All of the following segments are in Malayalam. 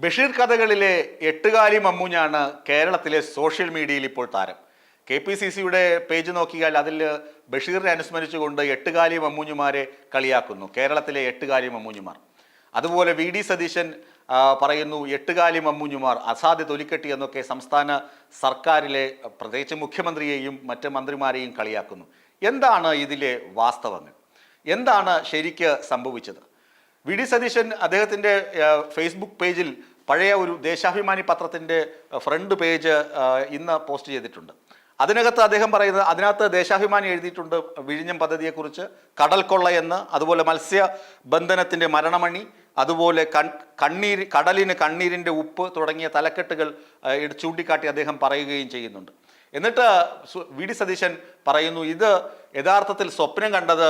ബഷീർ കഥകളിലെ എട്ടുകാലി മമ്മൂഞ്ഞാണ് കേരളത്തിലെ സോഷ്യൽ മീഡിയയിൽ ഇപ്പോൾ താരം. കെ പി സി സിയുടെ പേജ് നോക്കിയാൽ അതിൽ ബഷീറിനെ അനുസ്മരിച്ചുകൊണ്ട് എട്ടുകാലി മമ്മൂഞ്ഞുമാരെ കളിയാക്കുന്നു. കേരളത്തിലെ എട്ടുകാലി മമ്മൂഞ്ഞുമാർ. അതുപോലെ വി ഡി സതീശൻ പറയുന്നു എട്ടുകാലി മമ്മൂഞ്ഞുമാർ അസാധ്യ തൊലിക്കെട്ടി എന്നൊക്കെ സംസ്ഥാന സർക്കാരിലെ പ്രത്യേകിച്ച് മുഖ്യമന്ത്രിയെയും മറ്റ് മന്ത്രിമാരെയും കളിയാക്കുന്നു. എന്താണ് ഇതിലെ വാസ്തവങ്ങൾ? എന്താണ് ശരിക്ക് സംഭവിച്ചത്? വി ഡി സതീശൻ അദ്ദേഹത്തിന്റെ ഫേസ്ബുക്ക് പേജിൽ പഴയ ഒരു ദേശാഭിമാനി പത്രത്തിന്റെ ഫ്രണ്ട് പേജ് ഇന്ന് പോസ്റ്റ് ചെയ്തിട്ടുണ്ട്. അതിനകത്ത് അദ്ദേഹം പറയുന്നത് അതിനകത്ത് ദേശാഭിമാനി എഴുതിയിട്ടുണ്ട് വിഴിഞ്ഞം പദ്ധതിയെക്കുറിച്ച് കടൽ കൊള്ള എന്ന് അതുപോലെ മത്സ്യബന്ധനത്തിന്റെ മരണമണി അതുപോലെ കൺ കണ്ണീര് കടലിന് കണ്ണീരിന്റെ ഉപ്പ് തുടങ്ങിയ തലക്കെട്ടുകൾ ചൂണ്ടിക്കാട്ടി അദ്ദേഹം പറയുകയും ചെയ്യുന്നുണ്ട്. എന്നിട്ട് വി ഡി സതീശൻ പറയുന്നു ഇത് യഥാർത്ഥത്തിൽ സ്വപ്നം കണ്ടത്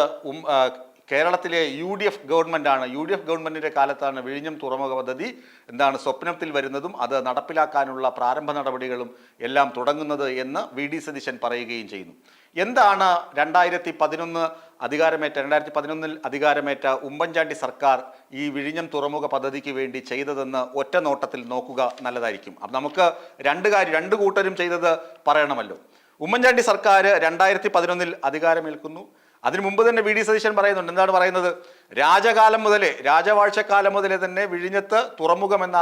കേരളത്തിലെ യു ഡി എഫ് ഗവൺമെന്റാണ് യു ഡി എഫ് ഗവൺമെന്റിന്റെ കാലത്താണ് വിഴിഞ്ഞം തുറമുഖ പദ്ധതി എന്താണ് സ്വപ്നത്തിൽ വരുന്നതും അത് നടപ്പിലാക്കാനുള്ള പ്രാരംഭ നടപടികളും എല്ലാം തുടങ്ങുന്നത് എന്ന് വി ഡി സതീശൻ പറയുകയും ചെയ്യുന്നു. എന്താണ് രണ്ടായിരത്തി പതിനൊന്ന് അധികാരമേറ്റ രണ്ടായിരത്തി പതിനൊന്നിൽ അധികാരമേറ്റ ഉമ്മൻചാണ്ടി സർക്കാർ ഈ വിഴിഞ്ഞം തുറമുഖ പദ്ധതിക്ക് വേണ്ടി ചെയ്തതെന്ന് ഒറ്റ നോട്ടത്തിൽ നോക്കുക നല്ലതായിരിക്കും. അപ്പം നമുക്ക് രണ്ട് കാര്യം രണ്ട് കൂട്ടരും ചെയ്തത് പറയണമല്ലോ. ഉമ്മൻചാണ്ടി സർക്കാർ രണ്ടായിരത്തി പതിനൊന്നിൽ അധികാരമേൽക്കുന്നു. അതിനു മുമ്പ് തന്നെ വി ഡി സതീശൻ പറയുന്നുണ്ട്. എന്താണ് പറയുന്നത്? രാജകാലം മുതലേ രാജവാഴ്ചക്കാലം മുതലേ തന്നെ വിഴിഞ്ഞത്ത് തുറമുഖം എന്ന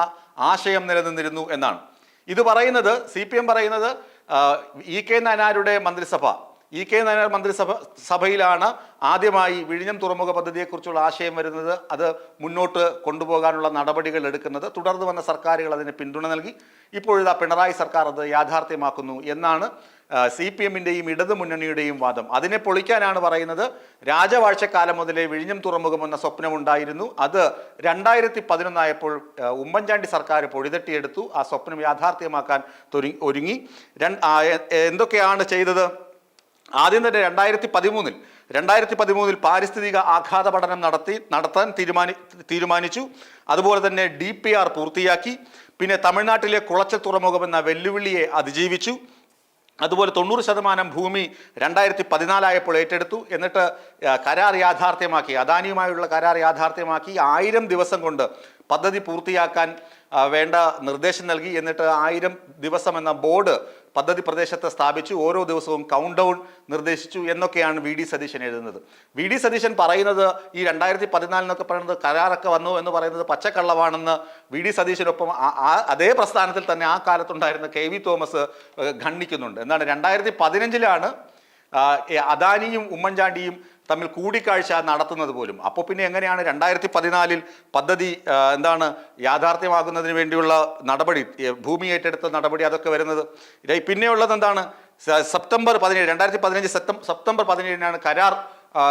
ആശയം നിലനിന്നിരുന്നു എന്നാണ്. ഇത് പറയുന്നത് സി പി എം പറയുന്നത് ഇ കെ നായനാരുടെ മന്ത്രിസഭ. ഇ കെ നായനാർ മന്ത്രിസഭ സഭയിലാണ് ആദ്യമായി വിഴിഞ്ഞം തുറമുഖ പദ്ധതിയെക്കുറിച്ചുള്ള ആശയം വരുന്നത്. അത് മുന്നോട്ട് കൊണ്ടുപോകാനുള്ള നടപടികൾ എടുക്കുന്നത്. തുടർന്ന് വന്ന സർക്കാരുകൾ അതിന് പിന്തുണ നൽകി. ഇപ്പോഴിതാ പിണറായി സർക്കാർ അത് യാഥാർത്ഥ്യമാക്കുന്നു എന്നാണ് സി പി എമ്മിന്റെയും ഇടതു മുന്നണിയുടെയും വാദം. അതിനെ പൊളിക്കാനാണ് പറയുന്നത്. രാജവാഴ്ചക്കാലം മുതലേ വിഴിഞ്ഞം തുറമുഖം എന്ന സ്വപ്നമുണ്ടായിരുന്നു. അത് രണ്ടായിരത്തി പതിനൊന്നായപ്പോൾ ഉമ്മൻചാണ്ടി സർക്കാർ പൊടിതട്ടിയെടുത്തു. ആ സ്വപ്നം യാഥാർത്ഥ്യമാക്കാൻ ഒരുങ്ങി. എന്തൊക്കെയാണ് ചെയ്തത്? ആദ്യം തന്നെ രണ്ടായിരത്തി പതിമൂന്നിൽ രണ്ടായിരത്തി പതിമൂന്നിൽ പാരിസ്ഥിതിക ആഘാത പഠനം നടത്തി നടത്താൻ തീരുമാനി തീരുമാനിച്ചു. അതുപോലെ തന്നെ ഡി പി ആർ പൂർത്തിയാക്കി. പിന്നെ തമിഴ്നാട്ടിലെ കുളച്ച തുറമുഖം എന്ന വെല്ലുവിളിയെ അതിജീവിച്ചു. അതുപോലെ തൊണ്ണൂറ് ശതമാനം ഭൂമി രണ്ടായിരത്തി പതിനാലായപ്പോൾ ഏറ്റെടുത്തു. എന്നിട്ട് കരാർ യാഥാർത്ഥ്യമാക്കി അദാനിയുമായുള്ള കരാർ യാഥാർത്ഥ്യമാക്കി ആയിരം ദിവസം കൊണ്ട് പദ്ധതി പൂർത്തിയാക്കാൻ വേണ്ട നിർദ്ദേശം നൽകി. എന്നിട്ട് ആയിരം ദിവസം എന്ന ബോർഡ് പദ്ധതി പ്രദേശത്ത് സ്ഥാപിച്ചു ഓരോ ദിവസവും കൗണ്ട് ഡൗൺ നിർദ്ദേശിച്ചു എന്നൊക്കെയാണ് വി ഡി സതീശൻ എഴുതുന്നത്. വി ഡി സതീശൻ പറയുന്നത് ഈ രണ്ടായിരത്തി പതിനാലിനൊക്കെ പറയുന്നത് കരാറൊക്കെ വന്നു എന്ന് പറയുന്നത് പച്ചക്കള്ളവാണെന്ന് വി ഡി സതീശനൊപ്പം അതേ പ്രസ്ഥാനത്തിൽ തന്നെ ആ കാലത്തുണ്ടായിരുന്ന കെ വി തോമസ് ഖണ്ഡിക്കുന്നുണ്ട്. എന്താണ് രണ്ടായിരത്തി പതിനഞ്ചിലാണ് അദാനിയും ഉമ്മൻചാണ്ടിയും തമ്മിൽ കൂടിക്കാഴ്ച നടത്തുന്നത് പോലും. അപ്പോൾ പിന്നെ എങ്ങനെയാണ് രണ്ടായിരത്തി പതിനാലിൽ പദ്ധതി എന്താണ് യാഥാർത്ഥ്യമാകുന്നതിന് വേണ്ടിയുള്ള നടപടി ഭൂമി ഏറ്റെടുത്ത നടപടി അതൊക്കെ വരുന്നത്? പിന്നെയുള്ളത് എന്താണ്? സെപ്റ്റംബർ പതിനേഴ് രണ്ടായിരത്തി പതിനഞ്ച് സെപ്റ്റം- സെപ്റ്റംബർ പതിനേഴിനാണ് കരാർ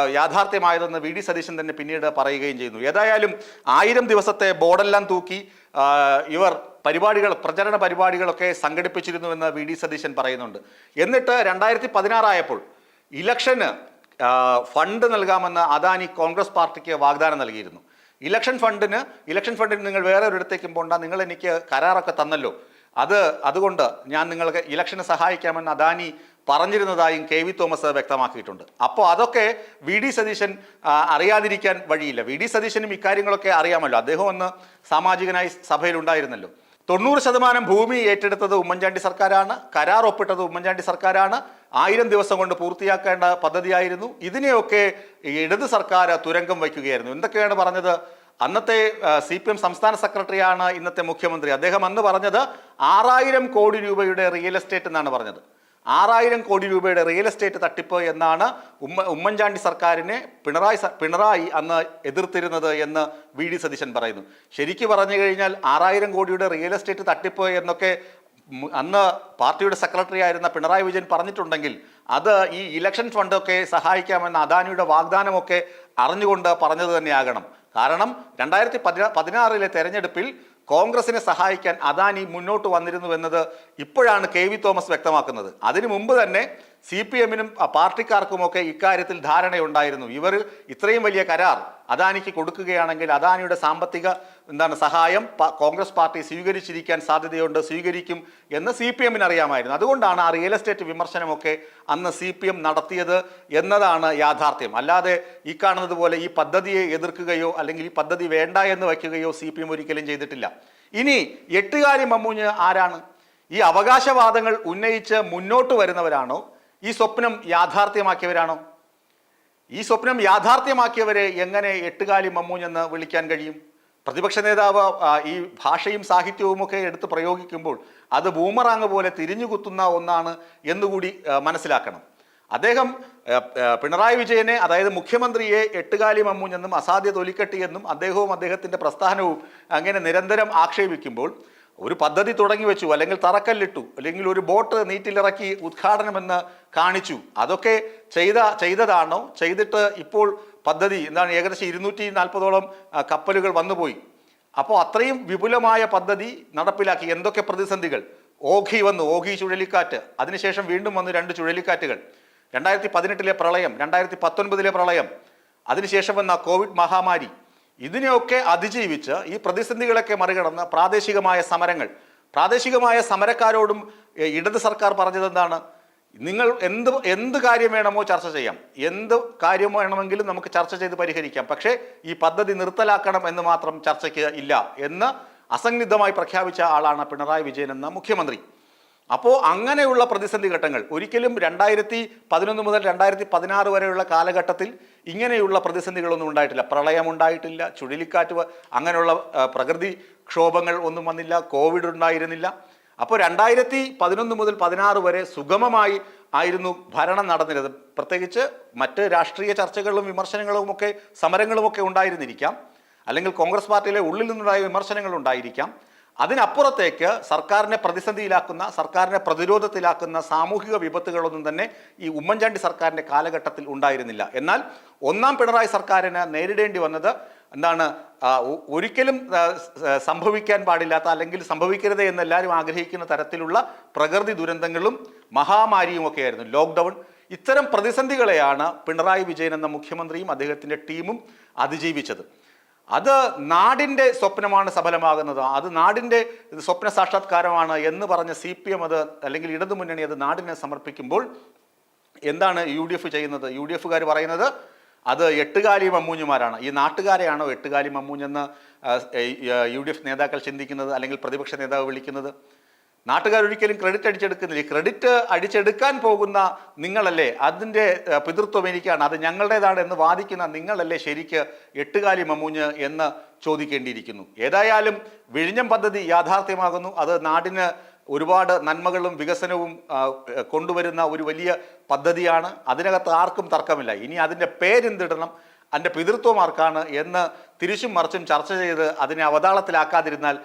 യാഥാർത്ഥ്യമായതെന്ന് വി ഡി സതീശൻ തന്നെ പിന്നീട് പറയുകയും ചെയ്യുന്നു. ഏതായാലും ആയിരം ദിവസത്തെ ബോർഡെല്ലാം തൂക്കി ഇവർ പരിപാടികൾ പ്രചരണ പരിപാടികളൊക്കെ സംഘടിപ്പിച്ചിരുന്നുവെന്ന് വി ഡി സതീശൻ പറയുന്നുണ്ട്. എന്നിട്ട് രണ്ടായിരത്തി പതിനാറായപ്പോൾ ഇലക്ഷന് ഫണ്ട് നൽകാമെന്ന് അദാനി കോൺഗ്രസ് പാർട്ടിക്ക് വാഗ്ദാനം നൽകിയിരുന്നു. ഇലക്ഷൻ ഫണ്ടിന് ഇലക്ഷൻ ഫണ്ടിന് നിങ്ങൾ വേറെ ഒരിടത്തേക്കും പോണ്ട നിങ്ങൾ എനിക്ക് കരാറൊക്കെ തന്നല്ലോ. അത് അതുകൊണ്ട് ഞാൻ നിങ്ങൾക്ക് ഇലക്ഷന് സഹായിക്കാമെന്ന് അദാനി പറഞ്ഞിരുന്നതായും കെ വി തോമസ് വ്യക്തമാക്കിയിട്ടുണ്ട്. അപ്പോൾ അതൊക്കെ വി ഡി സതീശൻ അറിയാതിരിക്കാൻ വഴിയില്ല. വി ഡി സതീശനും ഇക്കാര്യങ്ങളൊക്കെ അറിയാമല്ലോ. അദ്ദേഹം ഒന്ന് സാമാജികനായി സഭയിലുണ്ടായിരുന്നല്ലോ. തൊണ്ണൂറ് ശതമാനം ഭൂമി ഏറ്റെടുത്തത് ഉമ്മൻചാണ്ടി സർക്കാരാണ് കരാർ ഒപ്പിട്ടത് ഉമ്മൻചാണ്ടി സർക്കാരാണ്. ആയിരം ദിവസം കൊണ്ട് പൂർത്തിയാക്കേണ്ട പദ്ധതിയായിരുന്നു. ഇതിനെയൊക്കെ ഇടത് സർക്കാർ തുരങ്കം വയ്ക്കുകയായിരുന്നു. എന്തൊക്കെയാണ് പറഞ്ഞത്? അന്നത്തെ സി പി എം സംസ്ഥാന സെക്രട്ടറിയാണ് ഇന്നത്തെ മുഖ്യമന്ത്രി. അദ്ദേഹം അന്ന് പറഞ്ഞത് ആറായിരം കോടി രൂപയുടെ റിയൽ എസ്റ്റേറ്റ് എന്നാണ് പറഞ്ഞത്. ആറായിരം കോടി രൂപയുടെ റിയൽ എസ്റ്റേറ്റ് തട്ടിപ്പ് എന്നാണ് ഉമ്മ ഉമ്മൻചാണ്ടി സർക്കാരിനെ പിണറായി പിണറായി അന്ന് എതിർത്തിരുന്നത് എന്ന് വി ഡി സതീശൻ പറയുന്നു. ശരിക്കു പറഞ്ഞു കഴിഞ്ഞാൽ ആറായിരം കോടിയുടെ റിയൽ എസ്റ്റേറ്റ് തട്ടിപ്പ് എന്നൊക്കെ അന്ന് പാർട്ടിയുടെ സെക്രട്ടറി ആയിരുന്ന പിണറായി വിജയൻ പറഞ്ഞിട്ടുണ്ടെങ്കിൽ അത് ഈ ഇലക്ഷൻ ഫണ്ടൊക്കെ സഹായിക്കാമെന്ന അദാനിയുടെ വാഗ്ദാനമൊക്കെ അറിഞ്ഞുകൊണ്ട് പറഞ്ഞത് തന്നെയാകണം. കാരണം രണ്ടായിരത്തി പതിനാ പതിനാറിലെ തെരഞ്ഞെടുപ്പിൽ കോൺഗ്രസിനെ സഹായിക്കാൻ അദാനി മുന്നോട്ട് വന്നിരുന്നുവെന്നത് ഇപ്പോഴാണ് കെ വി തോമസ് വ്യക്തമാക്കുന്നത്. അതിനു മുമ്പ് തന്നെ സി പി എമ്മിനും പാർട്ടിക്കാർക്കുമൊക്കെ ഇക്കാര്യത്തിൽ ധാരണയുണ്ടായിരുന്നു. ഇവർ ഇത്രയും വലിയ കരാർ അദാനിക്ക് കൊടുക്കുകയാണെങ്കിൽ അദാനിയുടെ സാമ്പത്തിക എന്താണ് സഹായം കോൺഗ്രസ് പാർട്ടി സ്വീകരിച്ചിരിക്കാൻ സാധ്യതയുണ്ട് സ്വീകരിക്കും എന്ന് സി പി എമ്മിന് അറിയാമായിരുന്നു അതുകൊണ്ടാണ് ആ റിയൽ എസ്റ്റേറ്റ് വിമർശനമൊക്കെ അന്ന് സി പി എം നടത്തിയത് എന്നതാണ് യാഥാർത്ഥ്യം. അല്ലാതെ ഈ കാണുന്നത് പോലെ ഈ പദ്ധതിയെ എതിർക്കുകയോ അല്ലെങ്കിൽ ഈ പദ്ധതി വേണ്ട എന്ന് വയ്ക്കുകയോ സി പി എം ഒരിക്കലും ചെയ്തിട്ടില്ല. ഇനി എട്ടുകാരി മമ്മൂഞ്ഞ് ആരാണ്? ഈ അവകാശവാദങ്ങൾ ഉന്നയിച്ച് മുന്നോട്ട് വരുന്നവരാണോ? ഈ സ്വപ്നം യാഥാർത്ഥ്യമാക്കിയവരാണോ? ഈ സ്വപ്നം യാഥാർത്ഥ്യമാക്കിയവരെ എങ്ങനെ എട്ടുകാലി മമ്മൂഞ്ഞെന്ന് വിളിക്കാൻ കഴിയും? പ്രതിപക്ഷ നേതാവ് ഈ ഭാഷയും സാഹിത്യവും ഒക്കെ എടുത്ത് പ്രയോഗിക്കുമ്പോൾ അത് ബൂമറാങ് പോലെ തിരിഞ്ഞുകുത്തുന്ന ഒന്നാണ് എന്നുകൂടി മനസ്സിലാക്കണം. അദ്ദേഹം പിണറായി വിജയനെ അതായത് മുഖ്യമന്ത്രിയെ എട്ടുകാലി മമ്മൂഞ്ഞെന്നും അസാധ്യ തൊലിക്കെട്ടിയെന്നും അദ്ദേഹവും അദ്ദേഹത്തിന്റെ പ്രസ്ഥാനവും അങ്ങനെ നിരന്തരം ആക്ഷേപിക്കുമ്പോൾ ഒരു പദ്ധതി തുടങ്ങി വെച്ചു അല്ലെങ്കിൽ തറക്കല്ലിട്ടു അല്ലെങ്കിൽ ഒരു ബോട്ട് നീറ്റിലിറക്കി ഉദ്ഘാടനമെന്ന് കാണിച്ചു. അതൊക്കെ ചെയ്ത ചെയ്തതാണോ? ചെയ്തിട്ട് ഇപ്പോൾ പദ്ധതി എന്താണ് ഏകദേശം ഇരുന്നൂറ്റി നാൽപ്പതോളം കപ്പലുകൾ വന്നുപോയി. അപ്പോൾ അത്രയും വിപുലമായ പദ്ധതി നടപ്പിലാക്കി. എന്തൊക്കെ പ്രതിസന്ധികൾ? ഓഖി വന്നു ഓഖി ചുഴലിക്കാറ്റ്. അതിനുശേഷം വീണ്ടും വന്നു രണ്ട് ചുഴലിക്കാറ്റുകൾ. രണ്ടായിരത്തി പതിനെട്ടിലെ പ്രളയം രണ്ടായിരത്തി പത്തൊൻപതിലെ പ്രളയം. അതിനുശേഷം വന്ന കോവിഡ് മഹാമാരി. ഇതിനെയൊക്കെ അതിജീവിച്ച് ഈ പ്രതിസന്ധികളൊക്കെ മറികടന്ന് പ്രാദേശികമായ സമരങ്ങൾ. പ്രാദേശികമായ സമരക്കാരോടും ഇടത് സർക്കാർ പറഞ്ഞത് എന്താണ്? നിങ്ങൾ എന്ത് എന്ത് കാര്യം വേണമോ ചർച്ച ചെയ്യാം. എന്ത് കാര്യം വേണമെങ്കിലും നമുക്ക് ചർച്ച ചെയ്ത് പരിഹരിക്കാം. പക്ഷേ ഈ പദ്ധതി നിർത്തലാക്കണം എന്ന് മാത്രം ചർച്ചയ്ക്ക് ഇല്ല എന്ന് അസന്നിഗ്ധമായി പ്രഖ്യാപിച്ച ആളാണ് പിണറായി വിജയൻ എന്ന മുഖ്യമന്ത്രി. അപ്പോൾ അങ്ങനെയുള്ള പ്രതിസന്ധി ഘട്ടങ്ങൾ ഒരിക്കലും രണ്ടായിരത്തി പതിനൊന്ന് മുതൽ രണ്ടായിരത്തി പതിനാറ് വരെയുള്ള കാലഘട്ടത്തിൽ ഇങ്ങനെയുള്ള പ്രതിസന്ധികളൊന്നും ഉണ്ടായിട്ടില്ല. പ്രളയം ഉണ്ടായിട്ടില്ല ചുഴലിക്കാറ്റ് അങ്ങനെയുള്ള പ്രകൃതി ക്ഷോഭങ്ങൾ ഒന്നും വന്നില്ല കോവിഡ് ഉണ്ടായിരുന്നില്ല. അപ്പോൾ രണ്ടായിരത്തി പതിനൊന്ന് മുതൽ പതിനാറ് വരെ സുഗമമായി ആയിരുന്നു ഭരണം നടന്നിരുന്നത്. പ്രത്യേകിച്ച് മറ്റ് രാഷ്ട്രീയ ചർച്ചകളും വിമർശനങ്ങളും ഒക്കെ സമരങ്ങളും ഒക്കെ ഉണ്ടായിരുന്നിരിക്കാം. അല്ലെങ്കിൽ കോൺഗ്രസ് പാർട്ടിയിലെ ഉള്ളിൽ നിന്നുണ്ടായ വിമർശനങ്ങൾ ഉണ്ടായിരിക്കാം. അതിനപ്പുറത്തേക്ക് സർക്കാരിനെ പ്രതിസന്ധിയിലാക്കുന്ന സർക്കാരിനെ പ്രതിരോധത്തിലാക്കുന്ന സാമൂഹിക വിപത്തുകളൊന്നും തന്നെ ഈ ഉമ്മൻചാണ്ടി സർക്കാരിന്റെ കാലഘട്ടത്തിൽ ഉണ്ടായിരുന്നില്ല. എന്നാൽ ഒന്നാം പിണറായി സർക്കാരിന് നേരിടേണ്ടി വന്നത് എന്താണ് ഒരിക്കലും സംഭവിക്കാൻ പാടില്ലാത്ത അല്ലെങ്കിൽ സംഭവിക്കരുത് എന്ന് എല്ലാവരും ആഗ്രഹിക്കുന്ന തരത്തിലുള്ള പ്രകൃതി ദുരന്തങ്ങളും മഹാമാരിയും ഒക്കെ ആയിരുന്നു ലോക്ക്ഡൗൺ ഇത്തരം പ്രതിസന്ധികളെയാണ് പിണറായി വിജയൻ എന്ന മുഖ്യമന്ത്രിയും അദ്ദേഹത്തിന്റെ ടീമും അതിജീവിച്ചത്. അത് നാടിന്റെ സ്വപ്നമാണ് സഫലമാകുന്നത്. അത് നാടിന്റെ സ്വപ്ന സാക്ഷാത്കാരമാണ് എന്ന് പറഞ്ഞ സി പി എം അത് അല്ലെങ്കിൽ ഇടതുമുന്നണി അത് നാടിനെ സമർപ്പിക്കുമ്പോൾ എന്താണ് യു ഡി എഫ് ചെയ്യുന്നത്? യു ഡി എഫുകാർ പറയുന്നത് അത് എട്ടുകാലി മമ്മൂഞ്ഞുമാരാണ്. ഈ നാട്ടുകാരെയാണോ എട്ടുകാലി മമ്മൂഞ്ഞെന്ന് യു ഡി എഫ് നേതാക്കൾ ചിന്തിക്കുന്നത് അല്ലെങ്കിൽ പ്രതിപക്ഷ നേതാവ് വിളിക്കുന്നത്? നാട്ടുകാർ ഒരിക്കലും ക്രെഡിറ്റ് അടിച്ചെടുക്കുന്നില്ല ക്രെഡിറ്റ് അടിച്ചെടുക്കാൻ പോകുന്ന നിങ്ങളല്ലേ? അതിന്റെ പിതൃത്വം എനിക്കാണ്. അത് ഞങ്ങളുടേതാണ് എന്ന് വാദിക്കുന്ന നിങ്ങളല്ലേ ശരിക്ക് എട്ടുകാലി മമ്മൂഞ്ഞ് എന്ന് ചോദിക്കേണ്ടിയിരിക്കുന്നു. ഏതായാലും വിഴിഞ്ഞം പദ്ധതി യാഥാർത്ഥ്യമാകുന്നു. അത് നാടിന് ഒരുപാട് നന്മകളും വികസനവും കൊണ്ടുവരുന്ന ഒരു വലിയ പദ്ധതിയാണ്. അതിനകത്ത് ആർക്കും തർക്കമില്ല. ഇനി അതിന്റെ പേരെന്തിടണം? അതിന്റെ പിതൃത്വമാർക്കാണ് എന്ന് തിരിച്ചും മറിച്ചും ചർച്ച ചെയ്ത് അതിനെ അവതാളത്തിലാക്കാതിരുന്നാൽ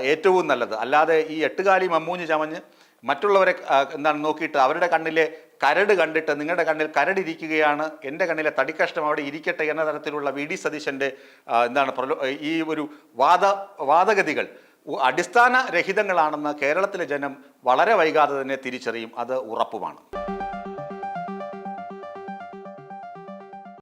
ഏറ്റവും നല്ലത്. അല്ലാതെ ഈ എട്ടുകാലി മമ്മൂഞ്ഞ് ചമഞ്ഞ് മറ്റുള്ളവരെ എന്താണ് നോക്കിയിട്ട് അവരുടെ കണ്ണിലെ കരട് കണ്ടിട്ട് നിങ്ങളുടെ കണ്ണിൽ കരടിരിക്കുകയാണ് എന്റെ കണ്ണിലെ തടിക്കഷ്ടം അവിടെ ഇരിക്കട്ടെ എന്ന തരത്തിലുള്ള വി. ഡി. സതീശന്റെ എന്താണ് ഈ ഒരു വാദ വാദഗതികൾ ഉ- അടിസ്ഥാന രഹിതങ്ങളാണെന്ന് കേരളത്തിലെ ജനം വളരെ വൈകാതെ തന്നെ തിരിച്ചറിയും. അത് ഉറപ്പുമാണ്.